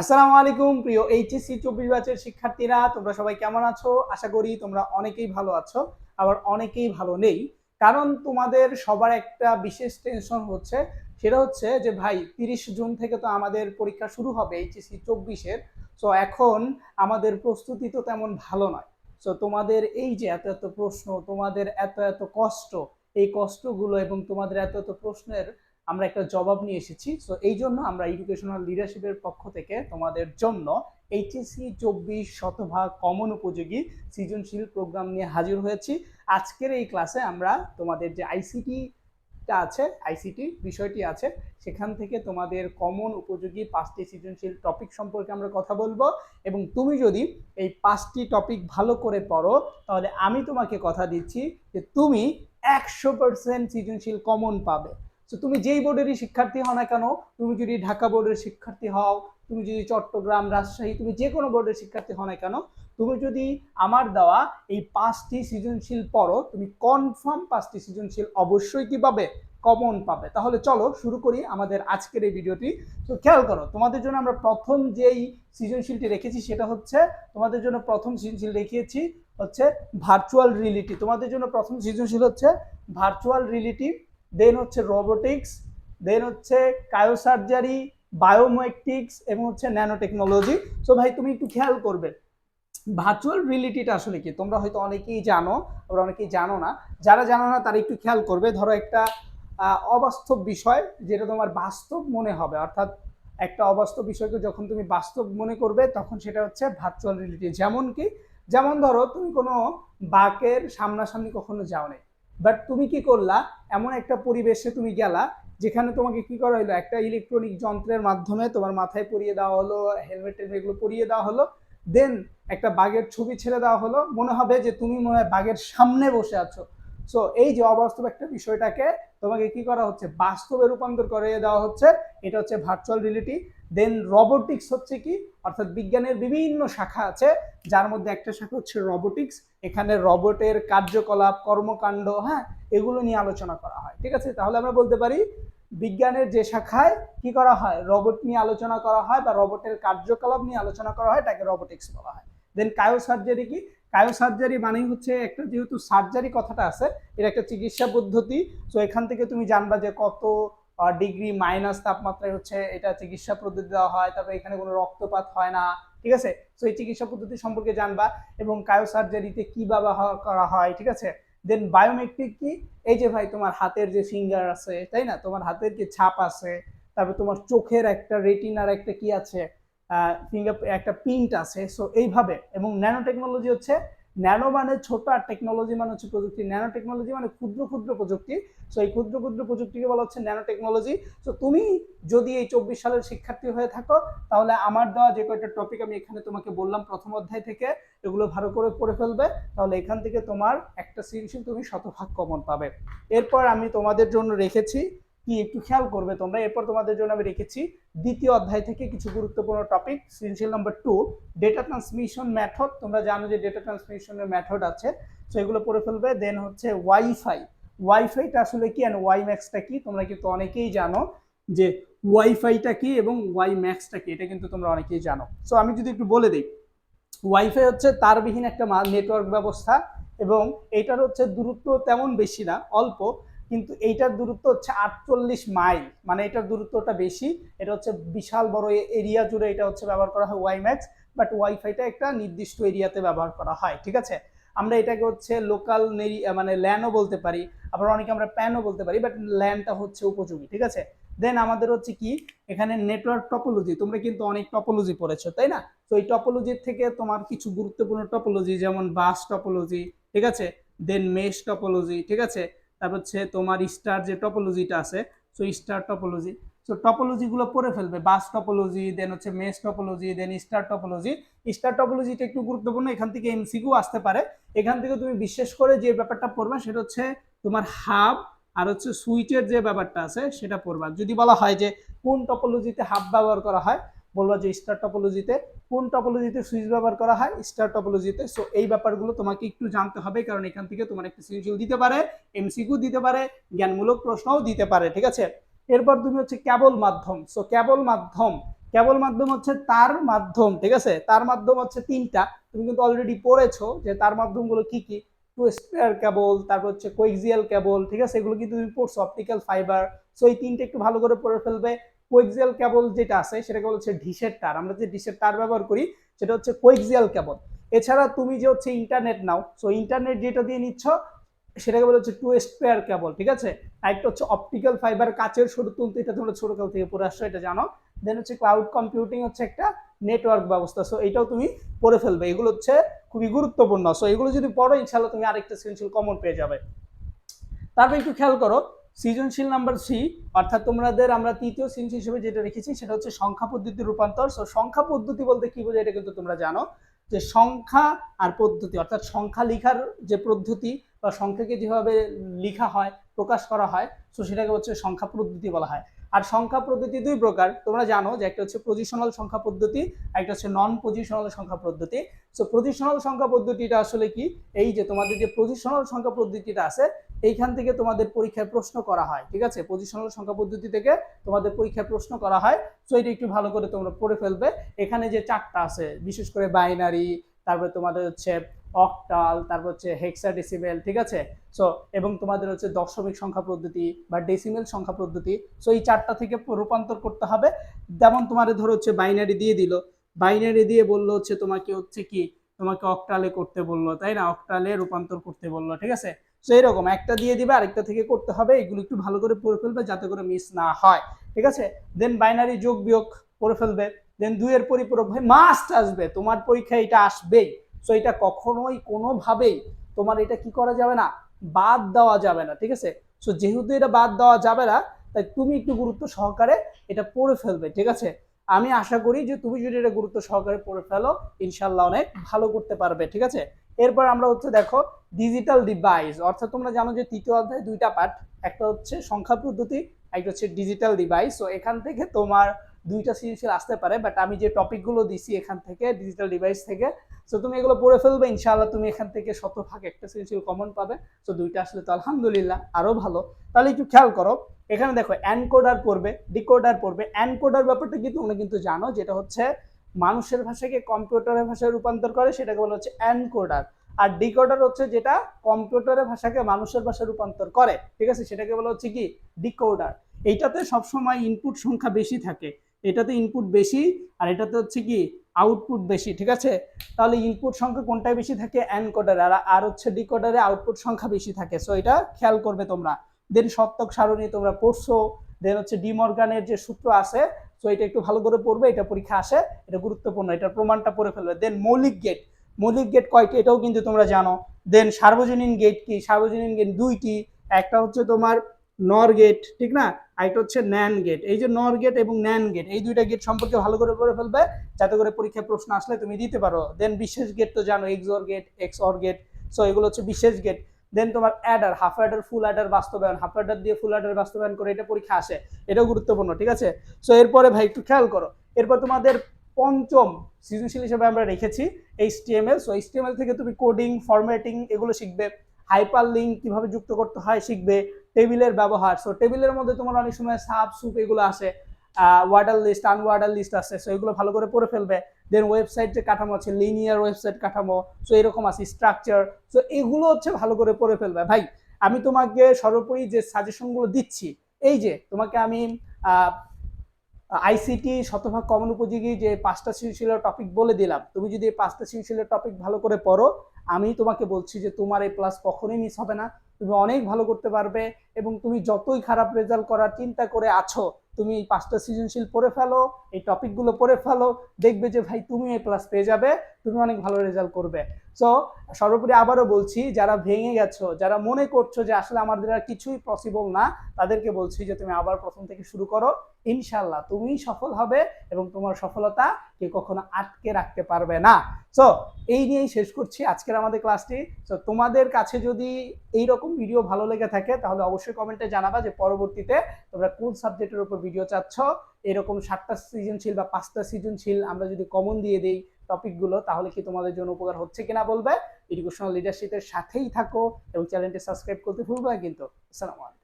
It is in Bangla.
আসসালামু আলাইকুম, প্রিয় এইচএসসি চব্বিশ ব্যাচের শিক্ষার্থীরা, তোমরা সবাই কেমন আছো? আশা করি তোমরা অনেকেই ভালো আছো, আবার অনেকেই ভালো নেই। কারণ তোমাদের সবার একটা বিশেষ টেনশন হচ্ছে, সেটা হচ্ছে যে ভাই, তিরিশ জুন থেকে তো আমাদের পরীক্ষা শুরু হবে এইচএসসি চব্বিশের সো এখন আমাদের প্রস্তুতি তো তেমন ভালো নয়। সো তোমাদের এই যে এত এত প্রশ্ন, তোমাদের এত এত কষ্ট, এই কষ্টগুলো এবং তোমাদের এত এত প্রশ্নের আমরা একটা জবাব নিয়ে এসেছি। সো এই জন্য আমরা এডুকেশনাল লিডারশিপের পক্ষ থেকে তোমাদের জন্য এইচএসসি চব্বিশ শতভাগ কমন উপযোগী সৃজনশীল প্রোগ্রাম নিয়ে হাজির হয়েছি। আজকের এই ক্লাসে আমরা তোমাদের যে আইসিটি টা আছে আইসিটি বিষয়টি আছে, সেখান থেকে তোমাদের কমন উপযোগী পাঁচটি সৃজনশীল টপিক সম্পর্কে আমরা কথা বলব। এবং তুমি যদি এই পাঁচটি টপিক ভালো করে পড়ো, তাহলে আমি তোমাকে কথা দিচ্ছি যে তুমি একশো পার্সেন্ট সৃজনশীল কমন পাবে। তো তুমি যেই বোর্ডেরই শিক্ষার্থী হও না কেন, তুমি যদি ঢাকা বোর্ডের শিক্ষার্থী হও, তুমি যদি চট্টগ্রাম রাজশাহী, তুমি যে কোনো বোর্ডের শিক্ষার্থী হও না কেন, তুমি যদি আমার দেওয়া এই পাঁচটি সৃজনশীল পড়ো, তুমি কনফার্ম পাঁচটি সৃজনশীল অবশ্যই কি পাবে? কমন পাবে। তাহলে চলো শুরু করি আমাদের আজকের এই ভিডিওটি। তো খেয়াল করো, তোমাদের জন্য আমরা প্রথম যেই সৃজনশীলটি রেখেছি সেটা হচ্ছে, তোমাদের জন্য প্রথম সৃজনশীল রেখেছি হচ্ছে ভার্চুয়াল রিয়েলিটি তোমাদের জন্য প্রথম সৃজনশীল হচ্ছে ভার্চুয়াল রিয়েলিটি দেন হচ্ছে রোবোটিক্স দেন হচ্ছে কায়োসার্জারি বায়োমেট্রিক্স এবং হচ্ছে ন্যানো টেকনোলজি সো ভাই, তুমি একটু খেয়াল করবে। ভার্চুয়াল রিয়েলিটিটা আসলে কি? তোমরা হয়তো অনেকেই জানো, আবার অনেকেই জানো না। যারা জানো না, তারা একটু খেয়াল করবে। ধরো একটা অবাস্তব বিষয় যেটা তোমার বাস্তব মনে হবে। অর্থাৎ একটা অবাস্তব বিষয়কে যখন তুমি বাস্তব মনে করবে, তখন সেটা হচ্ছে ভার্চুয়াল রিয়েলিটি যেমন কি? যেমন ধরো, তুমি কোনো বাকের সামনাসামনি কখনো যাও নাই বাট তুমি কি করলা? এমন একটা পরিবেশে তুমি গেলা, যেখানে তোমাকে কি করা হলো একটা ইলেকট্রনিক যন্ত্রের মাধ্যমে তোমার মাথায় পরিয়ে দেওয়া হলো হেলমেট এগুলো পরিয়ে দেওয়া হলো। দেন একটা বাঘের ছবি ছেড়ে দেওয়া হলো। মনে হবে যে তুমি মনে হয় বাঘের সামনে বসে আছো। সো এই যে অবাস্তব একটা বিষয়টাকে তোমাকে কি করা হচ্ছে? বাস্তবে রূপান্তর করে দেওয়া হচ্ছে। এটা হচ্ছে ভার্চুয়াল রিয়েলিটি দেন রোবোটিক্স হচ্ছে কি? অর্থাৎ বিজ্ঞানের বিভিন্ন শাখা আছে, যার মধ্যে একটা শাখা হচ্ছে রোবোটিক্স এখানে রোবটের কার্যকলাপ, কর্মকাণ্ড হ্যাঁ এগুলো নিয়ে আলোচনা করা হয়, ঠিক আছে? তাহলে আমরা বলতে পারি, বিজ্ঞানের যে শাখায় কি করা হয়? রোবট নিয়ে আলোচনা করা হয় বা রোবটের কার্যকলাপ নিয়ে আলোচনা করা হয় তাকে রোবোটিক্স বলা হয়। দেন কায়ো সার্জারি কি? কায়ো সার্জারি মানেই হচ্ছে একটা যেহেতু সার্জারি কথাটা আছে, এটা একটা চিকিৎসা পদ্ধতি, তো এখান থেকে তুমি জানবা যে কত ডিগ্রি মাইনাস তাপমাত্রায় হচ্ছে এটা চিকিৎসা পদ্ধতি দেওয়া হয়, তারপরে এখানে কোনো রক্তপাত হয় না, ঠিক আছে? তো এই চিকিৎসা পদ্ধতি সম্পর্কে জানবা এবং কায়ো সার্জারিতে কি ব্যবহার করা হয়, ঠিক আছে? দেন বায়োমেট্রিক কি? এই যে ভাই তোমার হাতের যে ফিঙ্গার আছে, তাই না? তোমার হাতের যে ছাপ আছে, তারপর তোমার চোখের একটা রেটিনার একটা কি আছে ফিঙ্গার একটা প্রিন্ট আছে সো এইভাবে। এবং ন্যানো টেকনোলজি হচ্ছে ন্যানো মানে ছোট আর টেকনোলজি মানে হচ্ছে প্রযুক্তি। ন্যানো টেকনোলজি মানে ক্ষুদ্র ক্ষুদ্র প্রযুক্তি। সো এই ক্ষুদ্র ক্ষুদ্র প্রযুক্তিকে বলা হচ্ছে ন্যানো টেকনোলজি সো তুমি যদি এই চব্বিশ সালের শিক্ষার্থী হয়ে থাকো, তাহলে আমার দেওয়া যে কয়টা টপিক আমি এখানে তোমাকে বললাম প্রথম অধ্যায় থেকে, এগুলো ভালো করে পড়ে ফেলবে। তাহলে এখান থেকে তোমার একটা সৃজনশীল তুমি শতভাগ কমন পাবে। এরপর আমি তোমাদের জন্য রেখেছি কি একটু খেয়াল করবে তোমরা? এরপর তোমাদের জন্য আমি রেখেছি দ্বিতীয় অধ্যায় থেকে কিছু গুরুত্বপূর্ণ টপিক সৃজনশীল number two data transmission method তোমরা জানো যে ডেটা ট্রান্সমিশনের ম্যাথড আছে তো এগুলো পড়ে ফেলবে। দেন হচ্ছে ওয়াইফাই ওয়াইফাইটা আসলে কি অ্যান্ড ওয়াই ম্যাক্সটা কি? তোমরা কিন্তু অনেকেই জানো যে ওয়াইফাইটা কি এবং ওয়াই ম্যাক্সটা কি, এটা কিন্তু তোমরা অনেকেই জানো। সো আমি যদি একটু বলে দিই ওয়াইফাই হচ্ছে তারবিহীন একটা নেটওয়ার্ক ব্যবস্থা এবং এটার হচ্ছে দূরত্ব তেমন বেশি না, অল্প। কিন্তু এইটার দূরত্ব হচ্ছে আটচল্লিশ মাইল। মানে এটার দূরত্বটা বেশি। এটা হচ্ছে বিশাল বড় এরিয়া জুড়ে এটা হচ্ছে ব্যবহার করা হয় ওয়াই ম্যাক্স বাট ওয়াইফাইটা একটা নির্দিষ্ট এরিয়াতে ব্যবহার করা হয়, ঠিক আছে? আমরা এটাকে হচ্ছে লোকাল নেরি মানে ল্যানও বলতে পারি। আবার অনেকে আমরা প্যানও বলতে পারি বাট ল্যানটা হচ্ছে উপযোগী, ঠিক আছে? দেন আমাদের হচ্ছে কি? এখানে নেটওয়ার্ক টপোলজি তোমরা কিন্তু অনেক টপোলজি পড়েছো, তাই না? তো এই টপোলজির থেকে তোমার কিছু গুরুত্বপূর্ণ টপোলজি যেমন বাস টপোলজি ঠিক আছে? দেন মেশ টপোলজি ঠিক আছে? তারপর হচ্ছে তোমার স্টার যে টপোলজিটা আছে সো স্টার টপোলজি সো টপোলজিগুলো পড়ে ফেলবে বাস টপোলজি দেন হচ্ছে mesh topology then star topology star টপোলজিটা একটু গুরুত্বপূর্ণ, এখান থেকে এমসিকিউ আসতে পারে, এখান থেকে তুমি বিশেষ করে যে ব্যাপারটা পড়বে সেটা হচ্ছে তোমার হাব আর হচ্ছে সুইচের যে ব্যাপারটা আছে সেটা পড়বা। যদি বলা হয় যে কোন টপোলজিতে হাব ব্যবহার করা হয় বলবা যে স্টার টপোলজিতে কোন টপোলজিতে সুইচ ব্যবহার করা হয়? স্টার টপোলজিতে সো এই ব্যাপারগুলো তোমাকে একটু জানতে হবে, কারণ এখান থেকে তোমার একটা সিরিজও দিতে পারে এমসিকিউ দিতে পারে, জ্ঞানমূলক প্রশ্নও দিতে পারে, ঠিক আছে? এরপর তুমি হচ্ছে কেবল মাধ্যম। সো কেবল মাধ্যম। কেবল মাধ্যম হচ্ছে তার মাধ্যম, ঠিক আছে? তার মাধ্যম হচ্ছে তিনটা। তুমি কিন্তু অলরেডি পড়েছো যে তার মাধ্যমগুলো কি কি? টু স্পেয়ার কেবল তারপর হচ্ছে কোয়েক্সিয়াল কেবল ঠিক আছে? এগুলো কিন্তু তুমি পড়ছো অপটিক্যাল ফাইবার সো এই তিনটে একটু ভালো করে পড়ে ফেলবে। কোয়েক্সিয়াল কেবল যেটা আছে সেটা কেবল হচ্ছে ডিশের তার। আমরা যে ডিশের তার ব্যবহার করি, সেটা হচ্ছে কোয়েক্সিয়াল কেবল এছাড়া তুমি যে হচ্ছে ইন্টারনেট নাও সো ইন্টারনেট যেটা দিয়ে নিচ্ছ, সেটাকে বলা হচ্ছে টু স্পেয়ার কেবল ঠিক আছে? আরেকটা হচ্ছে অপটিক্যাল ফাইবার কাচের সরু তুলতে, এটা তোমরা ছোটকাল থেকে পড়ে আসছো, এটা জানো। দেন হচ্ছে ক্লাউড কম্পিউটিং হচ্ছে একটা নেটওয়ার্ক ব্যবস্থা সো এটাও তুমি পড়ে ফেলবে। এগুলো হচ্ছে খুবই গুরুত্বপূর্ণ। সো এগুলো যদি পড়ো ইনশাল্লাহ তুমি আরেকটা সৃজনশীল কমন পেয়ে যাবে। তারপর একটু খেয়াল করো সৃজনশীল নাম্বার থ্রি, অর্থাৎ তোমাদের আমরা তৃতীয় সৃজনশীল হিসেবে যেটা রেখেছি সেটা হচ্ছে সংখ্যা পদ্ধতি রূপান্তর। সো সংখ্যা পদ্ধতি বলতে কি বোঝায় এটা কিন্তু তোমরা জানো, যে সংখ্যা আর পদ্ধতি, অর্থাৎ সংখ্যা লিখার যে পদ্ধতি বা সংখ্যাকে যেভাবে লিখা হয়, প্রকাশ করা হয় সো সেটাকে হচ্ছে সংখ্যা পদ্ধতি বলা হয়। আর সংখ্যা পদ্ধতি দুই প্রকার, তোমরা জানো যে একটা হচ্ছে পজিশনাল সংখ্যা পদ্ধতি একটা হচ্ছে নন পজিশনাল সংখ্যা পদ্ধতি। সো পজিশনাল সংখ্যা পদ্ধতিটা আসলে কি? এই যে তোমাদের যে পজিশনাল সংখ্যা পদ্ধতিটা আছে এইখান থেকে তোমাদের পরীক্ষায় প্রশ্ন করা হয়, ঠিক আছে? পজিশনাল সংখ্যা পদ্ধতি থেকে তোমাদের পরীক্ষায় প্রশ্ন করা হয়। সো এটা একটু ভালো করে তোমরা পড়ে ফেলবে। এখানে যে চারটা আছে, বিশেষ করে বাইনারি তারপরে তোমাদের হচ্ছে অক্টাল তারপর হচ্ছে হেক্সা ডেসিমেল ঠিক আছে? সো এবং তোমাদের হচ্ছে দশমিক সংখ্যা পদ্ধতি বা ডেসিমেল সংখ্যা পদ্ধতি। সো এই চারটা থেকে রূপান্তর করতে হবে। যেমন তোমাদের ধরো হচ্ছে বাইনারি দিয়ে দিল। বাইনারি দিয়ে বলল হচ্ছে তোমাকে হচ্ছে কি? তোমাকে অক্টালে করতে বলল, তাই না? অক্টালে রূপান্তর করতে বলল, ঠিক আছে? সো এরকম একটা দিয়ে দিবে, আরেকটা থেকে করতে হবে, এগুলো একটু ভালো করে পড়ে ফেলবে যাতে করে মিস না হয়, ঠিক আছে? দেন বাইনারি যোগ বিয়োগ করে ফেলবে দেন দুইয়ের পরিপূরক ভাই মাস্ট আসবে, তোমার পরীক্ষায় এটা আসবেই। সো এটা কখনোই কোনোভাবেই তোমার এটা কি করা যাবে না, বাদ দেওয়া যাবে না, ঠিক আছে? সো যেহেতু এটা বাদ দেওয়া যাবে না, তাই তুমি একটু গুরুত্ব সহকারে এটা পড়ে ফেলবে, ঠিক আছে? আমি আশা করি যে তুমি যদি এটা গুরুত্ব সহকারে পড়ে ফেলো, ইনশাল্লাহ অনেক ভালো করতে পারবে, ঠিক আছে? এরপর আমরা হচ্ছে দেখো ডিজিটাল ডিভাইস অর্থাৎ তোমরা জানো যে তৃতীয় অধ্যায় দুইটা পার্ট একটা হচ্ছে সংখ্যা পদ্ধতি, একটা হচ্ছে ডিজিটাল ডিভাইস সো এখান থেকে তোমার দুইটা সৃজনশীল আসতে পারে বাট আমি যে টপিকগুলো দিছি এখান থেকে ডিজিটাল ডিভাইস থেকে সো তুমি এগুলো পড়ে ফেলবে, ইনশাআল্লাহ তুমি এখান থেকে শতভাগ একটা সৃজনশীল কমন পাবে সো দুইটা আসলে তো আলহামদুলিল্লাহ আরও ভালো। তাহলে একটু খেয়াল করো, এখানে দেখো অ্যানকোডার পড়বে ডিকোডার পড়বে অ্যানকোডার ব্যাপারটা কি তোমরা কিন্তু জানো, যেটা হচ্ছে মানুষের ভাষাকে কম্পিউটারের ভাষায় রূপান্তর করে, সেটাকে বলা হচ্ছে অ্যানকোডার আর ডিকোডার হচ্ছে যেটা কম্পিউটারের ভাষাকে মানুষের ভাষায় রূপান্তর করে, ঠিক আছে? সেটাকে বলা হচ্ছে কি? ডিকোডার। এইটাতে সবসময় ইনপুট সংখ্যা বেশি থাকে। এটাতে ইনপুট বেশি আর এটাতে হচ্ছে কি? আউটপুট বেশি, ঠিক আছে? তাহলে ইনপুট সংখ্যা কোনটায় বেশি থাকে? অ্যানকোডারে আর আর হচ্ছে ডিকোডারে আউটপুট সংখ্যা বেশি থাকে। সো এটা খেয়াল করবে তোমরা। দেন সপ্তক সারণী তোমরা পড়ছো। দেন হচ্ছে ডিমর্গানের যে সূত্র আছে সো এটা একটু ভালো করে পড়বে। এটা পরীক্ষা আসে। এটা গুরুত্বপূর্ণ। এটার প্রমাণটা পড়ে ফেলবে। দেন মৌলিক গেট মৌলিক গেট কয়টি এটাও কিন্তু তোমরা জানো। দেন সার্বজনীন গেট কি? সার্বজনীন গেট দুইটি। একটা হচ্ছে তোমার নর গেট ঠিক না? আরেকটা হচ্ছে ন্যান গেট এই যে নর গেট এবং ন্যান গেট এই দুইটা গেট সম্পর্কে ভালো করে পড়ে ফেলবে, যাতে করে পরীক্ষায় প্রশ্ন আসলে তুমি দিতে পারো। দেন বিশেষ গেট তো জানো XOR gate XOR gate so এগুলো হচ্ছে বিশেষ গেট দেন তোমার adder half adder full adder বাস্তবায়ন। হাফ অ্যাডার দিয়ে ফুল অ্যাডার বাস্তবায়ন করে এটা পরীক্ষা আসে। এটাও গুরুত্বপূর্ণ, ঠিক আছে? সো এরপরে ভাই একটু খেয়াল করো। এরপর তোমাদের পঞ্চম সৃজনশীল হিসেবে আমরা রেখেছি এইচটিএমএল সো এইচটিএমএল থেকে তুমি কোডিং ফরম্যাটিং এগুলো শিখবে। হাইপার লিঙ্ক কীভাবে যুক্ত করতে হয় শিখবে। টেবিলের ব্যবহার। সো টেবিলের মধ্যে তোমার অনেক সময় সাব সুপ এগুলো আসে। ওয়ার্ডার লিস্ট আনওয়ার্ডার লিস্ট আছে সো এগুলো ভালো করে পড়ে ফেলবে। দেন ওয়েবসাইট যে কাঠামো আছে লিনিয়ার ওয়েবসাইট কাঠামো। সো এরকম আছে স্ট্রাকচার সো এগুলো হচ্ছে ভালো করে পড়ে ফেলবে। ভাই, আমি তোমাকে সর্বোপরি যে সাজেশনগুলো দিচ্ছি, এই যে তোমাকে আমি আইসিটি শতভাগ কমন উপযোগী যে পাঁচটা সৃজনশীলের টপিক বলে দিলাম, তুমি যদি এই পাঁচটা সৃজনশীলের টপিক ভালো করে পড়ো, আমি তোমাকে বলছি যে তোমার এই প্লাস কখনোই মিস হবে না। তুমি অনেক ভালো করতে পারবে এবং তুমি যতই খারাপ রেজাল্ট করার চিন্তা করে আছো, তুমি এই পাঁচটা সৃজনশীল পড়ে ফেলো, এই টপিকগুলো পড়ে ফেলো, দেখবে যে ভাই তুমি এই প্লাস পেয়ে যাবে। তুমি অনেক ভালো রেজাল্ট করবে। সো সর্বোপরি আবারও বলছি, যারা ভেঙে গেছো, যারা মনে করছ যে আসলে আমাদের আর কিছুই পসিবল না, তাদেরকে বলছি যে তুমি আবার প্রথম থেকে শুরু করো। ইনশাল্লাহ তুমি সফল হবে এবং তোমার সফলতা কে কখনো আটকে রাখতে পারবে না। সো এই নিয়েই শেষ করছি আজকের আমাদের ক্লাসটি সো তোমাদের কাছে যদি এই রকম ভিডিও ভালো লেগে থাকে, তাহলে অবশ্যই কমেন্টে জানাবা যে পরবর্তীতে তোমরা কোন সাবজেক্টের উপর ভিডিও চাচ্ছ। এরকম সাতটা সৃজনশীল বা পাঁচটা সৃজনশীল আমরা যদি কমন দিয়ে দিই টপিকগুলো তাহলে কি তোমাদের জন্য উপকার হচ্ছে কিনা বলবে? এডুকেশনাল লিডারশিপের সাথেই থাকো এবং চ্যানেলটি সাবস্ক্রাইব করতে ভুলবে কিন্তু। আসসালামু আলাইকুম।